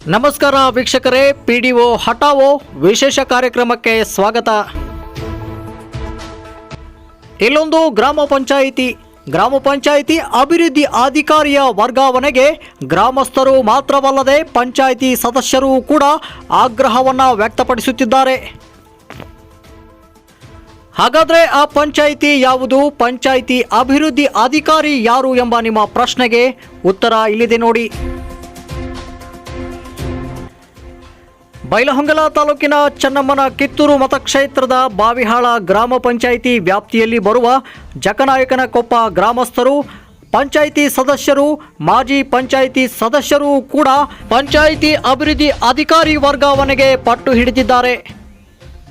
ನಮಸ್ಕಾರ ವೀಕ್ಷಕರೇ P D O ಹಟಾವೋ ವಿಶೇಷ ಕಾರ್ಯಕ್ರಮಕ್ಕೆ ಸ್ವಾಗತ. ಇಲ್ಲೊಂದು ಗ್ರಾಮ ಪಂಚಾಯಿತಿ ಗ್ರಾಮ ಪಂಚಾಯಿತಿ ಅಭಿವೃದ್ಧಿ ಅಧಿಕಾರಿಯ ವರ್ಗಾವಣೆಗೆ ಗ್ರಾಮಸ್ಥರು ಮಾತ್ರವಲ್ಲದೆ ಪಂಚಾಯಿತಿ ಸದಸ್ಯರು ಕೂಡ ಆಗ್ರಹವನ್ನು ವ್ಯಕ್ತಪಡಿಸುತ್ತಿದ್ದಾರೆ. ಹಾಗಾದರೆ ಆ ಪಂಚಾಯಿತಿ ಯಾವುದು? ಪಂಚಾಯಿತಿ ಅಭಿವೃದ್ಧಿ ಅಧಿಕಾರಿ ಯಾರು ಎಂಬ ನಿಮ್ಮ ಪ್ರಶ್ನೆಗೆ ಉತ್ತರ ಇಲ್ಲಿದೆ ನೋಡಿ. ಬೈಲಹೊಂಗಲ ತಾಲೂಕಿನ ಚನ್ನಮ್ಮನ ಕಿತ್ತೂರು ಮತಕ್ಷೇತ್ರದ ಬಾವಿಹಾಳ ಗ್ರಾಮ ಪಂಚಾಯಿತಿ ವ್ಯಾಪ್ತಿಯಲ್ಲಿ ಬರುವ ಜಕನಾಯಕನ ಕೊಪ್ಪ ಗ್ರಾಮಸ್ಥರು, ಪಂಚಾಯಿತಿ ಸದಸ್ಯರು, ಮಾಜಿ ಪಂಚಾಯಿತಿ ಸದಸ್ಯರು ಕೂಡ ಪಂಚಾಯಿತಿ ಅಭಿವೃದ್ಧಿ ಅಧಿಕಾರಿ ವರ್ಗಾವಣೆಗೆ ಪಟ್ಟು ಹಿಡಿದಿದ್ದಾರೆ.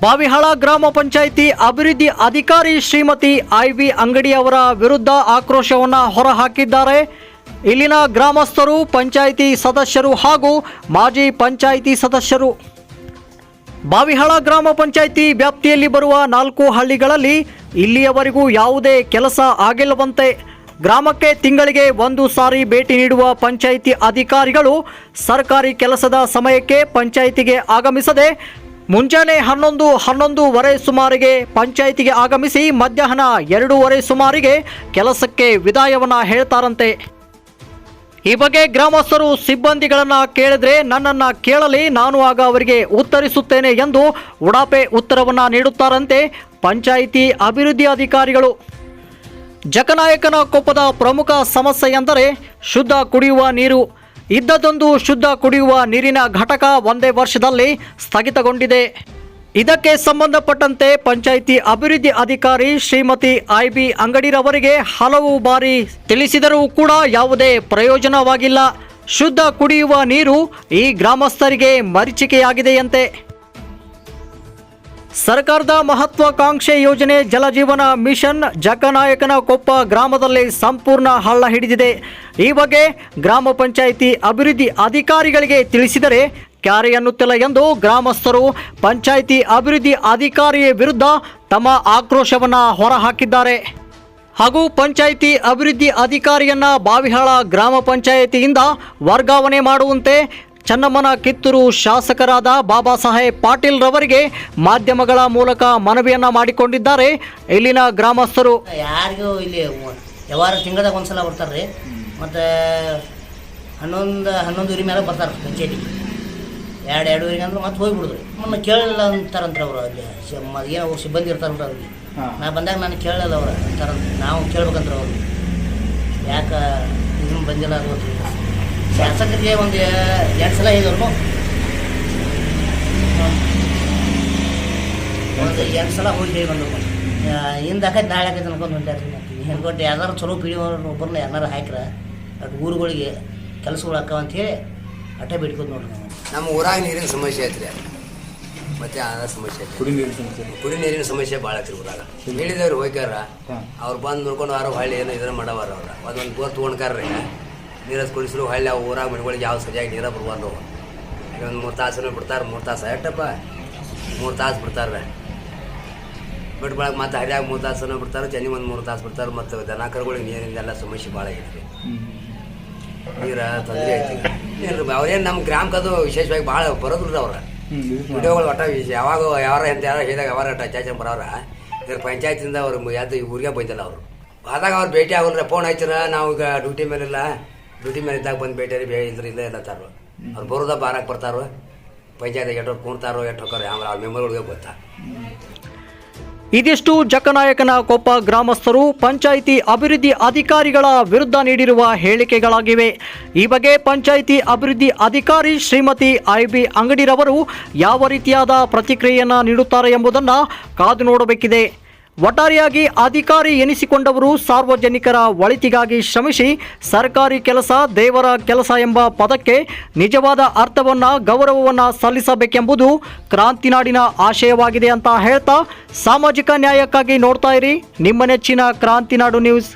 ಬಾವಿಹಾಳ ಗ್ರಾಮ ಪಂಚಾಯಿತಿ ಅಭಿವೃದ್ಧಿ ಅಧಿಕಾರಿ ಶ್ರೀಮತಿ ಐ ವಿ ಅಂಗಡಿಯವರ ವಿರುದ್ಧ ಆಕ್ರೋಶವನ್ನು ಹೊರಹಾಕಿದ್ದಾರೆ. ಇಲ್ಲಿನ ಗ್ರಾಮಸ್ಥರು, ಪಂಚಾಯಿತಿ ಸದಸ್ಯರು ಹಾಗೂ ಮಾಜಿ ಪಂಚಾಯಿತಿ ಸದಸ್ಯರು. ಬಾವಿಹಾಳ ಗ್ರಾಮ ಪಂಚಾಯಿತಿ ವ್ಯಾಪ್ತಿಯಲ್ಲಿ ಬರುವ ನಾಲ್ಕು ಹಳ್ಳಿಗಳಲ್ಲಿ ಇಲ್ಲಿಯವರೆಗೂ ಯಾವುದೇ ಕೆಲಸ ಆಗಿಲ್ಲವಂತೆ ಗ್ರಾಮಕ್ಕೆ ತಿಂಗಳಿಗೆ ಒಂದು ಸಾರಿ ಭೇಟಿ ನೀಡುವ ಪಂಚಾಯಿತಿ ಅಧಿಕಾರಿಗಳು ಸರ್ಕಾರಿ ಕೆಲಸದ ಸಮಯಕ್ಕೆ ಪಂಚಾಯಿತಿಗೆ ಆಗಮಿಸದೆ ಮುಂಜಾನೆ ಹನ್ನೊಂದು ಹನ್ನೊಂದೂವರೆ ಸುಮಾರಿಗೆ ಪಂಚಾಯಿತಿಗೆ ಆಗಮಿಸಿ ಮಧ್ಯಾಹ್ನ ಎರಡೂವರೆ ಸುಮಾರಿಗೆ ಕೆಲಸಕ್ಕೆ ವಿದಾಯವನ್ನ ಹೇಳ್ತಾರಂತೆ. ಈ ಬಗ್ಗೆ ಗ್ರಾಮಸ್ಥರು ಸಿಬ್ಬಂದಿಗಳನ್ನ ಕೇಳಿದ್ರೆ ನನ್ನನ್ನ ಕೇಳಲಿ, ನಾನು ಆಗ ಅವರಿಗೆ ಉತ್ತರಿಸುತ್ತೇನೆ ಎಂದು ಉಡಾಪೆ ಉತ್ತರವನ್ನ ನೀಡುತ್ತಾರಂತೆ ಪಂಚಾಯಿತಿ ಅಭಿವೃದ್ಧಿ ಅಧಿಕಾರಿಗಳು. ಜಕನಾಯಕನ ಕೊಪ್ಪದ ಪ್ರಮುಖ ಸಮಸ್ಯೆ ಎಂದರೆ ಶುದ್ಧ ಕುಡಿಯುವ ನೀರು. ಇದ್ದದೊಂದು ಶುದ್ಧ ಕುಡಿಯುವ ನೀರಿನ ಘಟಕ ಒಂದೇ ವರ್ಷದಲ್ಲಿ ಸ್ಥಗಿತಗೊಂಡಿದೆ. ಇದಕ್ಕೆ ಸಂಬಂಧಪಟ್ಟಂತೆ ಪಂಚಾಯಿತಿ ಅಭಿವೃದ್ಧಿ ಅಧಿಕಾರಿ ಶ್ರೀಮತಿ ಐ ಬಿ ಅಂಗಡಿರವರಿಗೆ ಹಲವು ಬಾರಿ ತಿಳಿಸಿದರೂ ಕೂಡ ಯಾವುದೇ ಪ್ರಯೋಜನವಾಗಿಲ್ಲ. ಶುದ್ಧ ಕುಡಿಯುವ ನೀರು ಈ ಗ್ರಾಮಸ್ಥರಿಗೆ ಮರಿಚಿಕೆಯಾಗಿದೆಯಂತೆ. ಸರ್ಕಾರದ ಮಹತ್ವಾಕಾಂಕ್ಷೆ ಯೋಜನೆ ಜಲಜೀವನ ಮಿಷನ್ ಜಕ್ಕನಾಯಕನ ಕೊಪ್ಪ ಗ್ರಾಮದಲ್ಲಿ ಸಂಪೂರ್ಣ ಹಳ್ಳ ಹಿಡಿದಿದೆ. ಈ ಬಗ್ಗೆ ಗ್ರಾಮ ಪಂಚಾಯಿತಿ ಅಭಿವೃದ್ಧಿ ಅಧಿಕಾರಿಗಳಿಗೆ ತಿಳಿಸಿದರೆ ಕ್ಯಾರೆ ಎನ್ನುತ್ತಿಲ್ಲ ಎಂದು ಗ್ರಾಮಸ್ಥರು, ಪಂಚಾಯಿತಿ ಅಭಿವೃದ್ಧಿ ಅಧಿಕಾರಿಯ ವಿರುದ್ಧ ತಮ್ಮ ಆಕ್ರೋಶವನ್ನು ಹೊರಹಾಕಿದ್ದಾರೆ. ಹಾಗೂ ಪಂಚಾಯಿತಿ ಅಭಿವೃದ್ಧಿ ಅಧಿಕಾರಿಯನ್ನ ಬಾವಿಹಾಳ ಗ್ರಾಮ ಪಂಚಾಯಿತಿಯಿಂದ ವರ್ಗಾವಣೆ ಮಾಡುವಂತೆ ಚನ್ನಮ್ಮನ ಕಿತ್ತೂರು ಶಾಸಕರಾದ ಬಾಬಾ ಸಾಹೇಬ್ ಪಾಟೀಲ್ ರವರಿಗೆ ಮಾಧ್ಯಮಗಳ ಮೂಲಕ ಮನವಿಯನ್ನ ಮಾಡಿಕೊಂಡಿದ್ದಾರೆ ಇಲ್ಲಿನ ಗ್ರಾಮಸ್ಥರು. ಯಾರಿಗೂ ಇಲ್ಲಿ ವ್ಯವಹಾರ ತಿಂಗಳದಾಗ ಒಂದ್ಸಲ ಬರ್ತಾರೆ ರೀ ಮತ್ತು ಹನ್ನೊಂದು ಇರಿ ಮೇಲೆ ಬರ್ತಾರೆ ಎರಡು ಎರಡೂವರೆಗೆ ಅಂದ್ರೆ ಮತ್ತೆ ಹೋಗ್ಬಿಡುದು. ರೀ ಮೊನ್ನೆ ಕೇಳಲಿಲ್ಲ ಅಂತಾರಂದ್ರೆ ಅವರು ಅಲ್ಲಿ. ಏನೋ ಅವ್ರು ಸಿಬ್ಬಂದಿ ಇರ್ತಾರಂತ ಅವ್ರಿಗೆ ನಾ ಬಂದಾಗ ನಾನು ಕೇಳಲಿಲ್ಲ ಅವ್ರು ಅಂತಾರಂತ ನಾವು ಕೇಳ್ಬೇಕಂದ್ರೆ ಅವ್ರು. ಯಾಕೆ ಇನ್ನೂ ಬಂದಿಲ್ಲ ಅದು ಶಾಸಕರಿಗೆ ಒಂದು ಎರಡು ಸಲ ಹೇಳಿದ್ರು. ಒಂದು ಎರಡು ಸಲ ಹೋಗಿ ಹೇಳಿ ಬಂದ್ರು ಹಿಂದೆ ಹಾಕೈತೆ ನಾಳೆ ಹಾಕೈತೆ ಅನ್ಕೊಂಡು ಹೆಂಗೆ ಕೊಟ್ಟು ಯಾವ್ದಾರು ಚಲೋ ಪೀಡಿ ಒಬ್ಬರನ್ನ ಯಾರು ಹಾಕ್ರ ಅಟ್ ಊರುಗಳಿಗೆ ಕೆಲಸಗಳು ಅಂತ ಅಂತೇಳಿ ಅಟ್ಟೆ ಬಿಡ್ಕೋದು ನೋಡ್ರಿ ನಮ್ಮ ಊರಾಗ ನೀರಿನ ಸಮಸ್ಯೆ ಐತ್ರಿ. ಮತ್ತೆ ಆ ಸಮಸ್ಯೆ ಐತ್ರಿ. ಕುಡಿ ನೀರಿನ ಸಮಸ್ಯೆ ಕುಡಿ ನೀರಿನ ಸಮಸ್ಯೆ ಭಾಳ ಐತ್ರಿ ಊರಾಗ. ಹೇಳಿದವ್ರು ಹೋಗ್ಯಾರ ಅವ್ರು ಬಂದು ನೋಡ್ಕೊಂಡು ಯಾರು ಹಳ್ಳಿ ಏನೋ ಇದನ್ನ ಮಾಡವಾರ ಅವ್ರ. ಅದೊಂದು ಬೋರ್ ತೊಗೊಂಡ್ಕಾರ್ರಿ. ನೀರ ಕುಡಿಸ್ರು ಹಳ್ಳಿ ಅವು ಊರಾಗ ಮನೆಗಳಿಗೆ ಯಾವ ಸರಿಯಾಗಿ ನೀರ ಬರ್ಬಾರ್ದು. ಒಂದು ಮೂರು ತಾಸು ಬಿಡ್ತಾರೆ ಮೂರು ತಾಸು. ಎಷ್ಟಪ್ಪ ಮೂರು ತಾಸು ಬಿಡ್ತಾರೆ ಬಿಟ್ಟು ಬಳಕ ಮತ್ತೆ ಹರಿಯಾಗ ಮೂರು ತಾಸು ಬಿಡ್ತಾರೆ ಜನಿ ಒಂದು ಮೂರು ತಾಸು ಬಿಡ್ತಾರೆ ಮತ್ತು ದನ ಕರುಗಳಿಗೆ ನೀರಿಂದ ಎಲ್ಲ ಸಮಸ್ಯೆ ಭಾಳ ಐತ್ರಿ. ನೀರ ತೊಂದರೆ ಐತಿ. ಅವ್ರೇನು ನಮ್ಮ ಗ್ರಾಮಕ್ಕದು ವಿಶೇಷವಾಗಿ ಭಾಳ ಬರೋದಿಲ್ಲ ಅವ್ರ. ವಿಡಿಯೋಗಳು ಒಟ್ಟ ಯಾವಾಗ ಯಾರ ಎಂತ ಯಾರು ಹೇಳಿದಾಗ ಯಾವಾರ ಟಚ್ ಬರೋರ ಇದ್ರ ಪಂಚಾಯತಿಂದ ಅವ್ರು ಯಾವ್ದು ಊರಿಗೆ ಬಂದಿಲ್ಲ ಅವರು. ಆದಾಗ ಅವ್ರು ಭೇಟಿ ಆಗಲ್ರಿ ಫೋನ್ ಹಚ್ಚಿರ ನಾವು ಈಗ ಡ್ಯೂಟಿ ಮೇಲಿಲ್ಲ ಡ್ಯೂಟಿ ಮೇಲೆ ಇದ್ದಾಗ ಬಂದು ಭೇಟಿ ಬೇ ಇಲ್ಲ ಇಲ್ಲ ಇಲ್ಲತ್ತಾರ ಅವ್ರು ಬರೋದ ಬಾರಕ್ಕೆ ಬರ್ತಾರೋ. ಪಂಚಾಯತ್ ಎಟ್ಟು ಕೂರ್ತಾರೋ ಎಟ್ಟು ಆಮೇಲೆ ಅವ್ರ ಮೆಂಬರ್ಗಳಿಗೆ ಗೊತ್ತಾ. ಇದಿಷ್ಟು ಜಕನಾಯಕನ ಕೊಪ್ಪ ಗ್ರಾಮಸ್ಥರು, ಪಂಚಾಯಿತಿ ಅಭಿವೃದ್ಧಿ ಅಧಿಕಾರಿಗಳ ವಿರುದ್ಧ ನೀಡಿರುವ ಹೇಳಿಕೆಗಳಾಗಿವೆ. ಈ ಬಗ್ಗೆ ಪಂಚಾಯಿತಿ ಅಭಿವೃದ್ಧಿ ಅಧಿಕಾರಿ ಶ್ರೀಮತಿ ಐ ಬಿ ಅಂಗಡಿರವರು ಯಾವ ರೀತಿಯಾದ ಪ್ರತಿಕ್ರಿಯೆಯನ್ನು ನೀಡುತ್ತಾರೆ ಎಂಬುದನ್ನು ಕಾದು ನೋಡಬೇಕಿದೆ. ಒಟ್ಟಾರೆಯಾಗಿ ಅಧಿಕಾರಿ ಎನಿಸಿಕೊಂಡವರು ಸಾರ್ವಜನಿಕರ ಒಳಿತಿಗಾಗಿ ಶ್ರಮಿಸಿ ಸರ್ಕಾರಿ ಕೆಲಸ, ದೇವರ ಕೆಲಸ ಎಂಬ ಪದಕ್ಕೆ ನಿಜವಾದ ಅರ್ಥವನ್ನು, ಗೌರವವನ್ನು ಸಲ್ಲಿಸಬೇಕೆಂಬುದು ಕ್ರಾಂತಿನಾಡಿನ ಆಶಯವಾಗಿದೆ ಅಂತ ಹೇಳ್ತಾ ಸಾಮಾಜಿಕ ನ್ಯಾಯಕ್ಕಾಗಿ ನೋಡ್ತಾ ಇರಿ. ನಿಮ್ಮ ನೆಚ್ಚಿನ ಕ್ರಾಂತಿನಾಡು ನ್ಯೂಸ್.